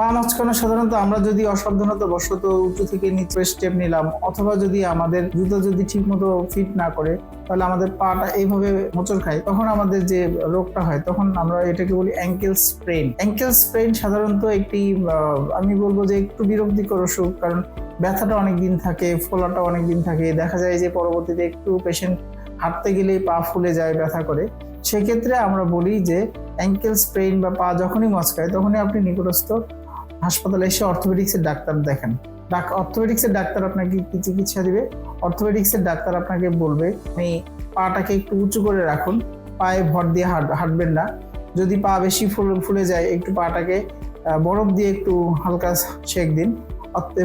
পা মাঝখানে সাধারণত আমরা যদি অসাবধানতা বশত উঁচু থেকে নিচে স্টেপ নিলাম, অথবা যদি আমাদের জুতো যদি ঠিক মতো ফিট না করে, তাহলে আমাদের পাটা এইভাবে মোচড় খায়, তখন আমাদের যে রোগটা হয়, তখন আমরা এটাকে বলি অ্যাঙ্কেল স্প্রেন অ্যাঙ্কেল স্প্রেন সাধারণত একটি আমি বলব যে একটু বিরক্তিকর অসুখ, কারণ ব্যথাটা অনেক দিন থাকে, ফোলাটা অনেক দিন থাকে, দেখা যায় যে পরবর্তীতে একটু পেশেন্ট হাঁটতে গেলেই পা ফুলে যায়, ব্যথা করে। সেক্ষেত্রে আমরা বলি যে অ্যাঙ্কেল স্প্রেন বা পা যখনই মচকায়, তখনই আপনি নিকটস্থ হাসপাতালে এসে অর্থোপেডিক্সের ডাক্তার দেখেন। ডাক অর্থোপেডিক্সের ডাক্তার আপনাকে কি চিকিৎসা দিবে? অর্থোপেডিক্সের ডাক্তার আপনাকে বলবে, আপনি পাটাকে একটু উঁচু করে রাখুন, পায়ে ভর দিয়ে হাঁট, হাঁটবেন না। যদি পা বেশি ফুলে যায়, একটু পাটাকে বরফ দিয়ে একটু হালকা সেক দিন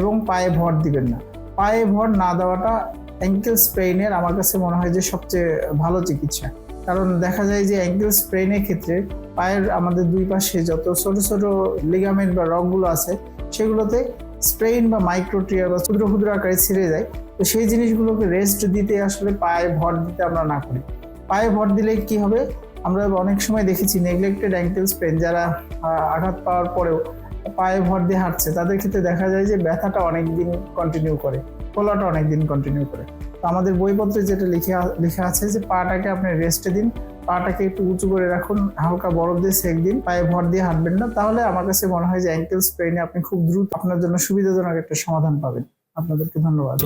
এবং পায়ে ভর দিবেন না। পায়ে ভর না দেওয়াটা অ্যাঙ্কেল স্প্রেইনের আমার কাছে মনে হয় যে সবচেয়ে ভালো চিকিৎসা। কারণ দেখা যায় যে অ্যাঙ্কেল স্প্রেইনের ক্ষেত্রে পায়ের আমাদের দুই পাশে যত ছোট ছোট লিগামেন্ট বা রগগুলো আছে, সেগুলোতে স্প্রেইন বা মাইক্রোটিয়ার বা ক্ষুদ্র ক্ষুদ্র আকারে ছিঁড়ে যায়। তো সেই জিনিসগুলোকে রেস্ট দিতে আসলে পায়ে ভর দিতে আমরা না করি। পায়ে ভর দিলে কি হবে? আমরা অনেক সময় দেখেছি নেগলেক্টেড অ্যাঙ্কেল স্প্রেন যারা আঘাত পাওয়ার পরেও পায়ে ভর দিয়ে হাঁটছে, তাদের ক্ষেত্রে দেখা যায় যে ব্যথাটা অনেক দিন কন্টিনিউ করে, ফোলাটা অনেক দিন কন্টিনিউ করে। তো আমাদের বইপত্রে যেটা লিখে লেখা আছে যে পাটাকে আপনি রেস্টে দিন, পাটাকে একটু উঁচু করে রাখুন, হালকা বরফ দিয়ে সেক দিন, পায়ে ভর দিয়ে হাঁটবেন না, তাহলে আমার কাছে মনে হয় যে অ্যাঙ্কেল স্প্রেনে আপনি খুব দ্রুত আপনার জন্য সুবিধাজনক একটা সমাধান পাবেন। আপনাদেরকে ধন্যবাদ।